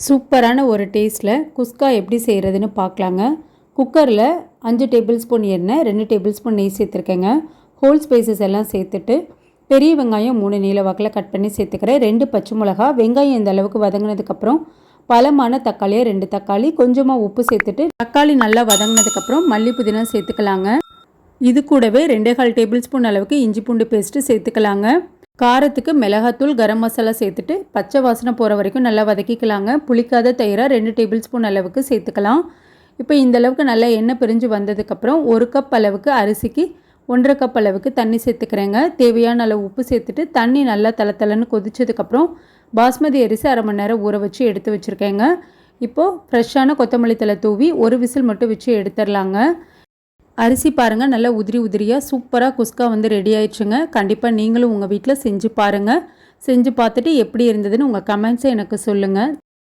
சூப்பரான ஒரு டேஸ்ட்டில் குஸ்கா எப்படி செய்கிறதுன்னு பார்க்கலாங்க. குக்கரில் அஞ்சு டேபிள் ஸ்பூன் எண்ணெய் ரெண்டு டேபிள் ஸ்பூன் நெய் சேர்த்துருக்கேங்க. ஹோல் ஸ்பைசஸ் எல்லாம் சேர்த்துட்டு பெரிய வெங்காயம் மூணு நீல வாக்கில் கட் பண்ணி சேர்த்துக்கிறேன். ரெண்டு பச்சை மிளகா வெங்காயம் இந்த அளவுக்கு வதங்கினதுக்கப்புறம் பழமான தக்காளியை ரெண்டு தக்காளி கொஞ்சமாக உப்பு சேர்த்துட்டு தக்காளி நல்லா வதங்கினதுக்கப்புறம் மல்லி புதினா சேர்த்துக்கலாங்க. இது கூடவே ரெண்டே கால் டேபிள் ஸ்பூன் அளவுக்கு இஞ்சி பூண்டு பேஸ்ட்டு சேர்த்துக்கலாங்க. காரத்துக்கு மிளகாத்தூள் கரம் மசாலா சேர்த்துட்டு பச்சை வாசனை போகிற வரைக்கும் நல்லா வதக்கிக்கலாங்க. புளிக்காத தயிராக ரெண்டு டேபிள் ஸ்பூன் அளவுக்கு சேர்த்துக்கலாம். இப்போ இந்த அளவுக்கு நல்லா எண்ணெய் பிரிஞ்சு வந்ததுக்கப்புறம் ஒரு கப் அளவுக்கு அரிசிக்கு ஒன்றரை கப் அளவுக்கு தண்ணி சேர்த்துக்கிறேங்க. தேவையான அளவு உப்பு சேர்த்துட்டு தண்ணி நல்லா தலை கொதிச்சதுக்கப்புறம் பாஸ்மதி அரிசி அரை மணி நேரம் ஊற வச்சு எடுத்து வச்சுருக்கேங்க. இப்போது ஃப்ரெஷ்ஷான கொத்தமல்லி தலை தூவி ஒரு விசில் மட்டும் வச்சு எடுத்துடலாங்க. அரிசி பாருங்கள் நல்லா உதிரி உதிரியாக சூப்பராக குஸ்கா வந்து ரெடி ஆயிடுச்சுங்க. கண்டிப்பாக நீங்களும் உங்கள் வீட்டில் செஞ்சு பாருங்கள் செஞ்சு பார்த்துட்டு எப்படி இருந்ததுன்னு உங்கள் கமெண்ட்ஸை எனக்கு சொல்லுங்கள்